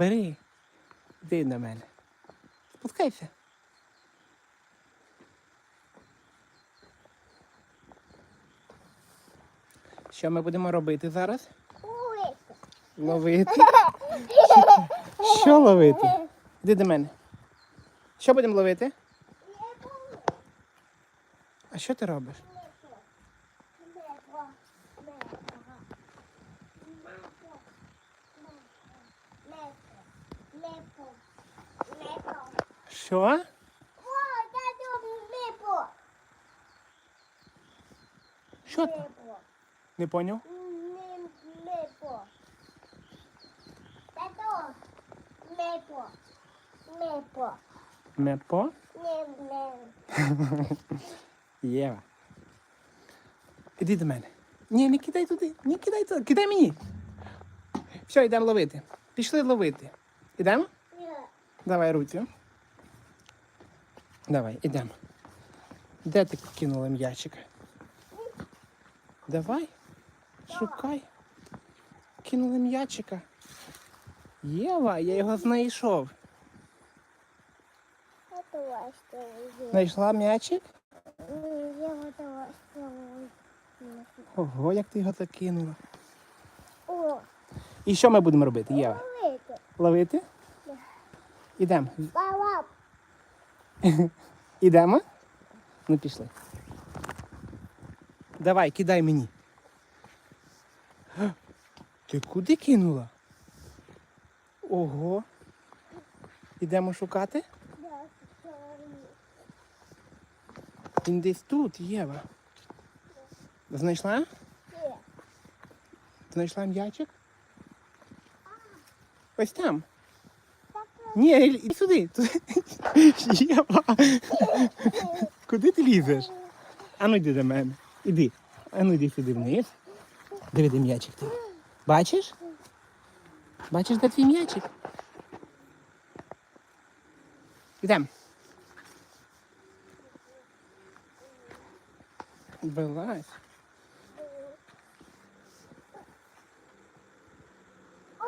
Бери. Іди на мене. Спускайся. Що ми будемо робити зараз? Ловити. Що, що ловити? Іди до мене. Що будемо ловити? А що ти робиш? Що? Що там? Не поняв? Мепо? Єва. Іди до мене. Ні, не кидай туди. Не кидай туди. Кидай мені. Все, йдемо ловити. Пішли ловити. Ідемо? Давай руцю. Давай, ідемо. Де ти кинула м'ячик? Давай. Шукай. Кинули м'ячика. Єва, я його знайшов. Знайшла м'ячик? Ого, як ти його закинула. І що ми будемо робити, Єва? ловити. Ловити? Ідемо. Ідемо? Ну пішли. Давай, кидай мені. Ти куди кинула? Ого. Ідемо шукати? Він десь тут, Єва. Знайшла? Знайшла м'ячик? Ось там. Ні, іди сюди. Куди ти лізеш? Ану йди до мене. Іди. Ану йди сюди вниз. Диви, де м'ячик ти. Бачиш? Бачиш, де твій м'ячик? Ідемо. Вилазь.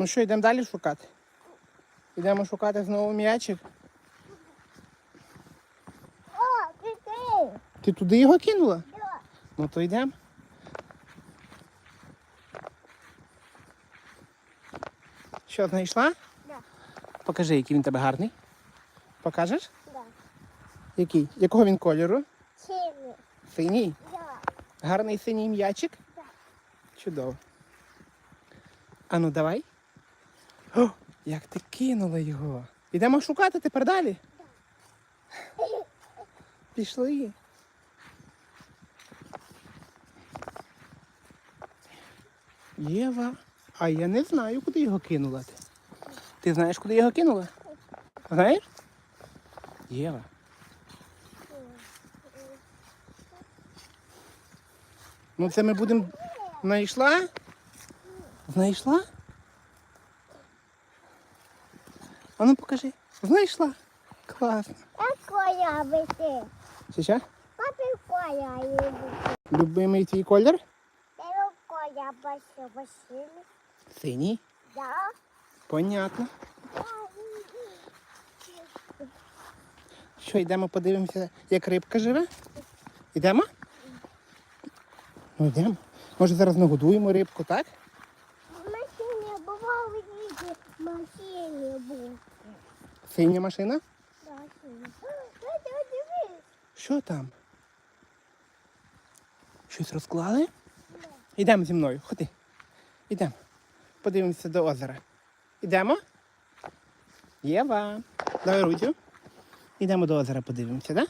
Ну що, йдемо далі шукати? Йдемо шукати знову м'ячик. О, ти Ти туди його кинула? Да. Ну то йдемо. Що, знайшла? Да. Покажи, який він тебе гарний. Покажеш? Да. Який? Якого він кольору? Синий. Синій. Да. Гарний синій м'ячик? Да. Чудово. Ану, давай. О, як ти кинула його. Ідемо шукати тепер далі. Пішли. Єва, а я не знаю, куди його кинула ти. Ти знаєш, куди його кинула? Знаєш? Єва. Ну це ми будемо. Знайшла? Знайшла? А ну покажи. Знайшла. Класно. Какая бы ты? Чи що? Какая бы Любимий твій колір? Какая большая машина? Синій. Да. Понятно. Що, йдемо подивимося, як рибка живе? Йдемо? Ну йдемо. Може зараз нагодуємо рибку, так? Видите, в. Синя машина? Да, дивись. Що там? Щось розклали? Йдемо зі мною, ходи. Йдемо. Подивимося до озера. Йдемо? Єва. Давай рудю. Йдемо до озера, подивимося, так?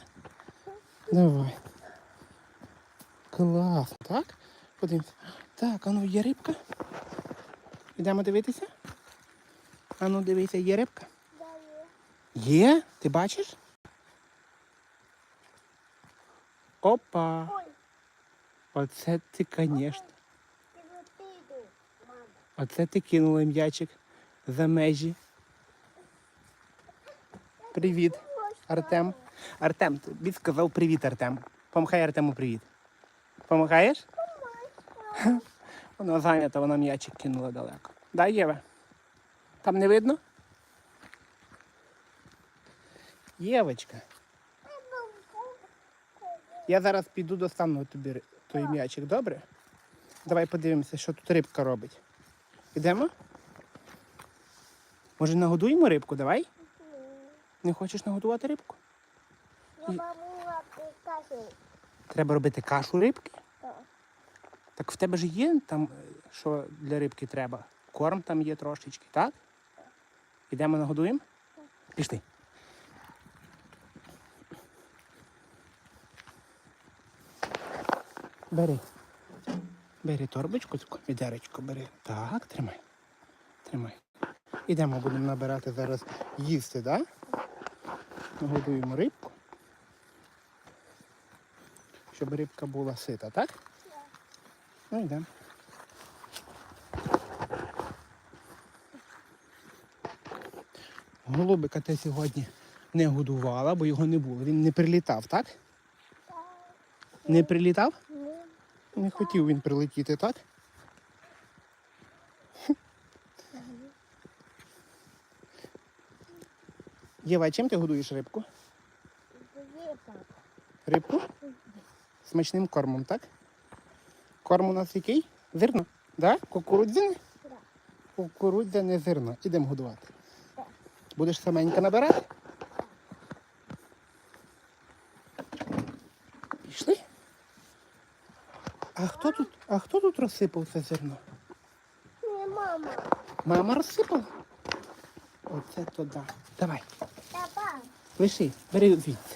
Давай. Класно, так? Подивимося. Так, а ну є рибка. Йдемо дивитися. А ну дивися, є рибка. Да, є. Є? Ти бачиш? Опа! Ой, Оце ти, звісно. мама. Оце ти кинула м'ячик за межі. Привіт, Артем. Артем, тобі сказав привіт, Артем. Помахай Артему привіт. Помахаєш? Вона зайнята, вона м'ячик кинула далеко. Да, Єва? Там не видно? Євочка. Я зараз піду достану тобі той м'ячик, добре? Давай подивимося, що тут рибка робить. Ідемо? Може нагодуємо рибку, давай? Не хочеш нагодувати рибку? Я мамула прикажу. Треба робити кашу рибки. Так. Так в тебе ж є там, е, що для рибки треба? Корм там є трошечки, так? Ідемо нагодуємо? Пішли. Бери. Бери торбочку, таку відеречко бери. Так, тримай. Тримай. Ідемо, будемо набирати зараз їсти, так? Нагодуємо рибку. Щоб рибка була сита, так? Ну йдемо. Голубика ти сьогодні не годувала, бо його не було. Він не прилітав, так? Не прилітав? Не хотів він прилетіти, так? Єва, чим ти годуєш рибку? Рибку? Смачним кормом, так? Корм у нас який? Зерно? Да? Кукурудзяне? Кукурудзяне зерно. Ідемо годувати. Так. Будеш саменька набирати? Пішли? А хто тут, а хто тут розсипав це зерно? Ні, мама. Мама розсипала? Оце то да. Давай, Давай. лиши, бери звідси.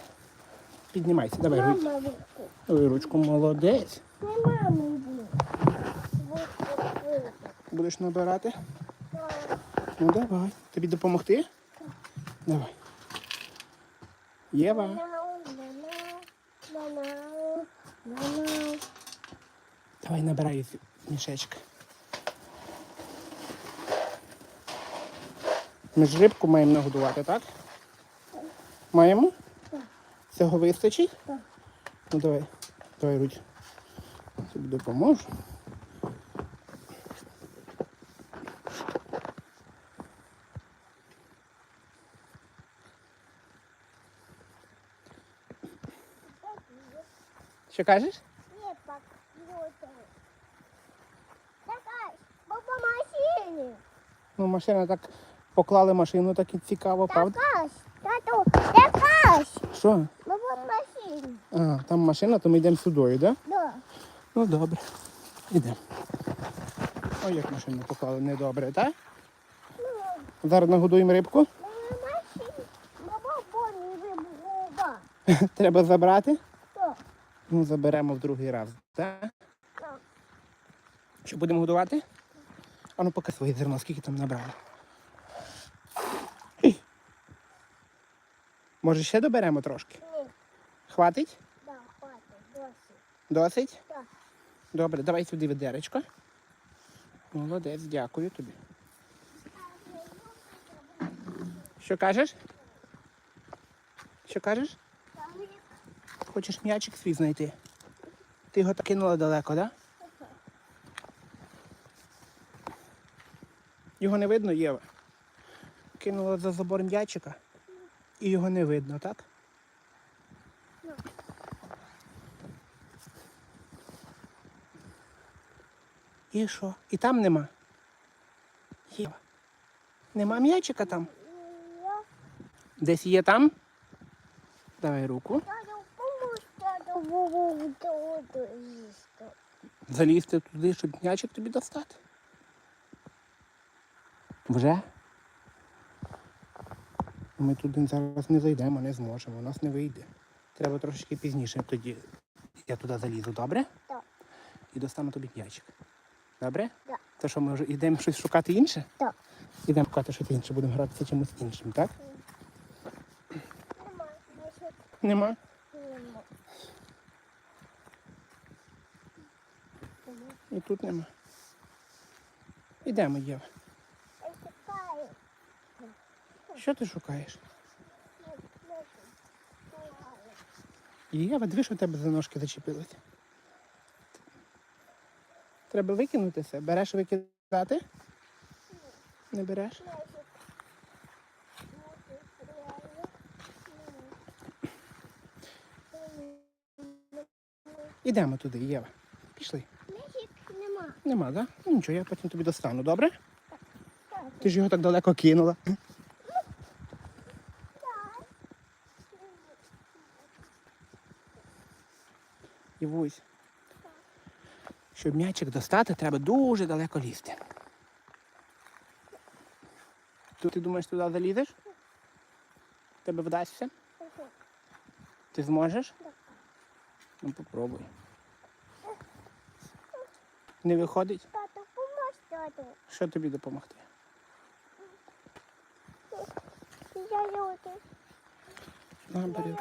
Піднімайся, давай. Мама руку. Ой, ручку молодець. Не мама. Будеш набирати? Ну давай. Тобі допомогти? Давай. Єва. Давай набирай мішечка. Ми ж рибку маємо нагодувати, так? Маємо? Так. Цього вистачить? Так. Ну давай. Давай, Рудь. Тобі допоможу. Що кажеш? Ну, машина так поклали машину, так і цікаво, правда? Такаш, тату, такаш, Що? баба машині. А, там машина, то ми йдемо сюди, да? Да. Ну добре. Ідемо. Ой, як машину поклали недобре, так? Ну, Зараз нагодуємо рибку. баба машині, баба поні вибуба. Треба забрати. Так, Ну, заберемо в другий раз. Так? так. Що будемо годувати? А ну поки своє зерно, скільки там набрали. Може ще доберемо трошки? Ні, Хватить? да, хватить, досить. Досить? Так. Добре, давай сюди ведеречко. Молодець, дякую тобі. Що кажеш? Що кажеш? Хочеш м'ячик свій знайти? Ти його так кинула далеко, так? Да? Його не видно, Єва. Кинула за забор м'ячика і його не видно, так? І що? І там нема? Єва. Нема м'ячика там? Десь є там? Давай руку. тату помогу, тату бубу туди їсти. Залізти туди, щоб м'ячик тобі достати. Вже? Ми туди зараз не зайдемо, не зможемо, у нас не вийде. Треба трошечки пізніше тоді. Я туди залізу, добре? Так. І достану тобі м'ячик. Добре? Так. То що, ми вже йдемо щось шукати інше? Так. Ідемо шукати щось інше, будемо гратися чимось іншим, так? Нема. нема. І тут нема. Ідемо, Єва. Що ти шукаєш? Єва, диви, у тебе за ножки зачепилися. Треба викинутися. Береш викидати? Не береш? Ідемо туди, Єва. Пішли. Нема. Так? Ну нічого, я потім тобі достану, добре? Ти ж його так далеко кинула. Євусь. Щоб м'ячик достати, треба дуже далеко лізти. Тут ти думаєш, туди залізеш? Тебе вдасться? Ти зможеш? Ну попробуй. Не виходить? Тато, поможь тату. Що тобі допомогти? На, бери.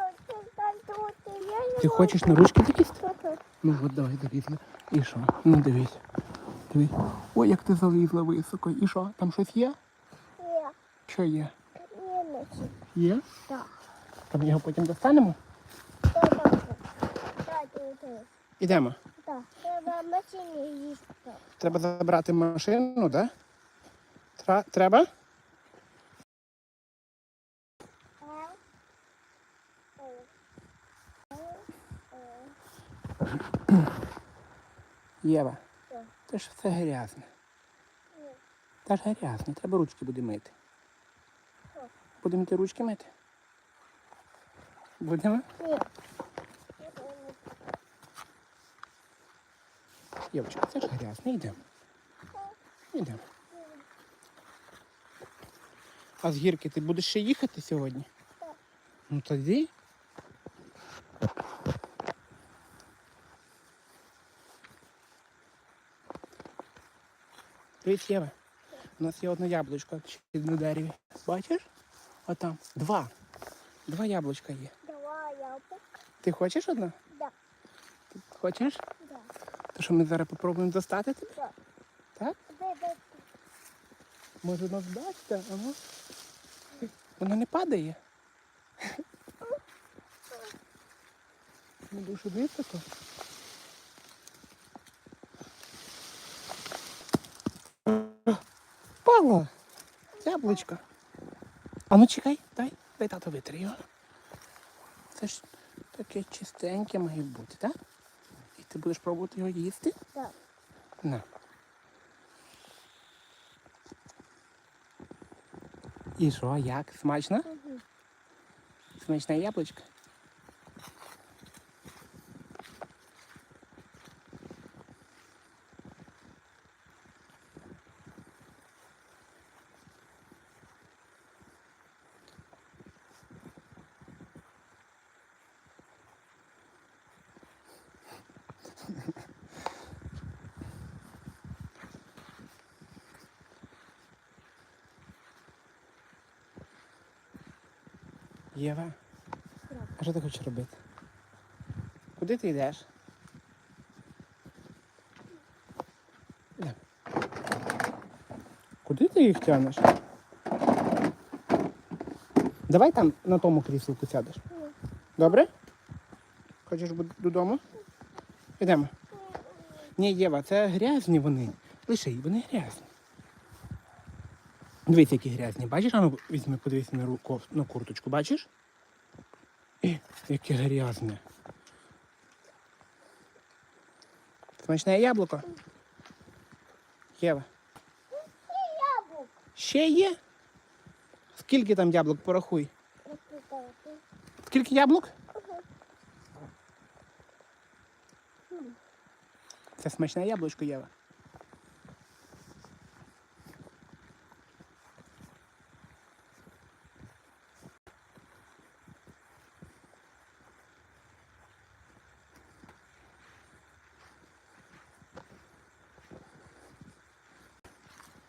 Ти хочеш на ручки залізти? Ну от давай залізли. І що? Ну дивись. Дивись. Ой, як ти залізла високо. І що? Там щось є? Є. Що є? Є. Є? Так. Там його потім достанемо? Тату. Ідемо. Так. Треба машині їсти. Треба забрати машину, так? Да? Треба? Єва, це ж все грязне. Та ж грязне, треба ручки буде мити. Будемо йти ручки мити? Будемо? Ні. Євочка, це ж грязне, йдемо. Йдемо. А з гірки ти будеш ще їхати сьогодні? Так. Ну тоді. Привіт, Єва. У нас є одне яблучко на дереві. Бачиш? Отам. Два. Два яблучка є. Давай я Ти хочеш одне? Да. Ти хочеш? То що ми зараз попробуємо достати тебе? Так? Бебе. Може нас вдасться, а ну? Воно не падає. Не дуже високо. Павло! Яблучко. А ну чекай, дай, дай тато витри його. Це ж таке чистеньке має бути, так? Ти будеш пробувати його їсти? Да. На. І що, як? Смачно? Угу. Смачне яблучко? Єва, а що ти хочеш робити? Куди ти йдеш? Куди ти їх тянеш? Давай там на тому кріслку сядеш. Добре? Хочеш бу- додому? Йдемо. Ні, Єва, це грязні вони. Лише вони грязні. Дивись, які грязні. Бачиш, а ну візьми, подивись на, руку, на курточку, бачиш? І, яке грязне. Смачне яблуко? Єва. Яблук. Ще є? Скільки там яблук порахуй? Скільки яблук? Це смачне яблучко, Єва.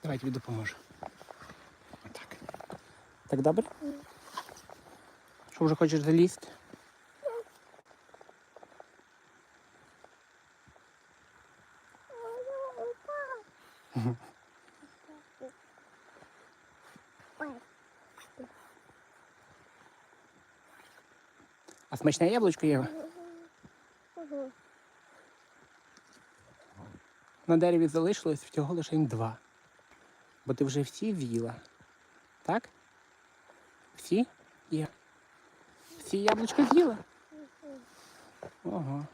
Давай тобі допоможу. Отак. Так добре? Що вже хочеш залізти? А смачне яблучко? Угу. На дереві залишилось всього лише два. Бо ти вже всі з'їла. Так? Всі? Є. Всі яблучка з'їла? Ого.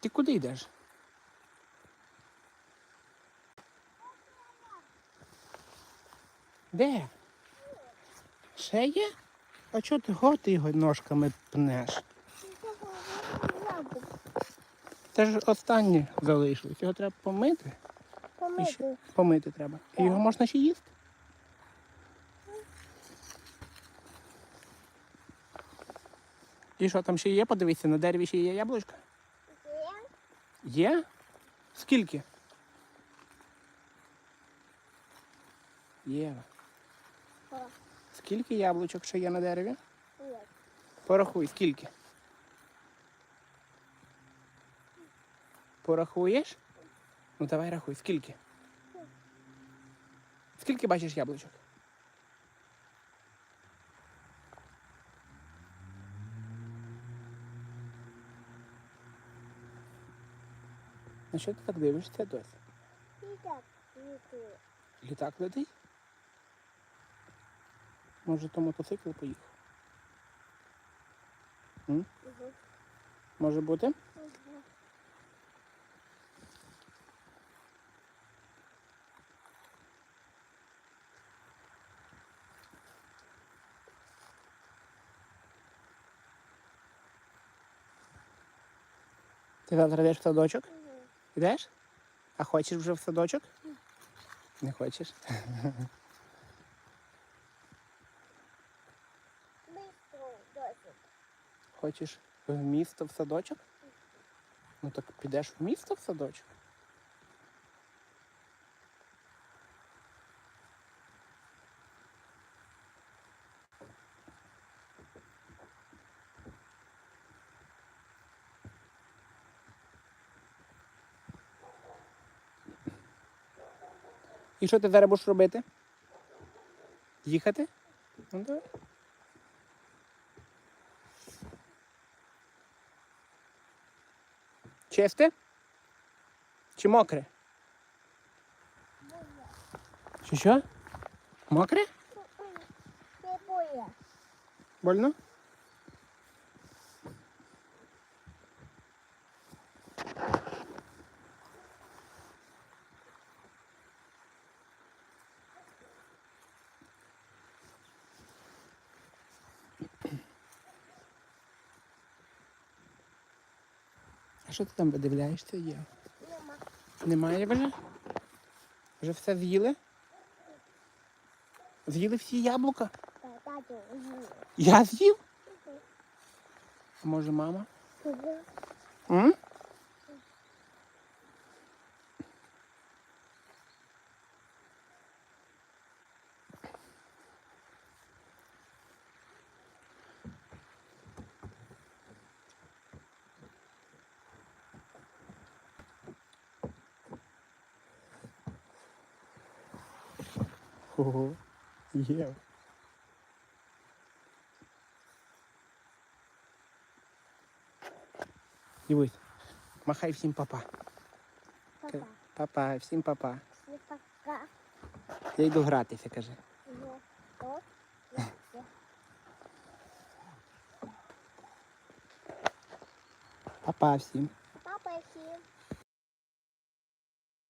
Ти куди йдеш? Де? Ще є? А чого ти го ти його ножками пнеш? Це ж останнє залишилось. Його треба помити. І ще- Помити. Помити треба. І його можна ще їсти. І що там ще є? Подивися, на дереві ще є яблучка. Є? Є? Скільки? Є. О, Скільки яблучок ще є на дереві? Є. Порахуй, скільки? Порахуєш? Ну давай рахуй, скільки? Скільки бачиш яблучок? На що ти так дивишся досі? І так, літає. Літак летить? Може, то мотоцикл поїхав? М? Мгм. Може бути? Мгм. Ти завтра йдеш в садочок? Мгм. Йдеш? А хочеш вже в садочок? Не хочеш? Бистро досить. Хочеш в місто в садочок? Ну так підеш в місто в садочок. І що ти зараз будеш робити? Їхати? Ну давай. Чисте? Чи мокре? Що що? Мокре? Больно? Що ти там видивляєшся? Є? Нема. Немає вже? Вже все з'їли? З'їли всі яблука? Тату. Я з'їв? А може мама? Угу. М? Ого, є. Дивись, махай всім папа. Папа. Папа, всім папа. Всі пока. Я йду гратися, каже. Папа всім.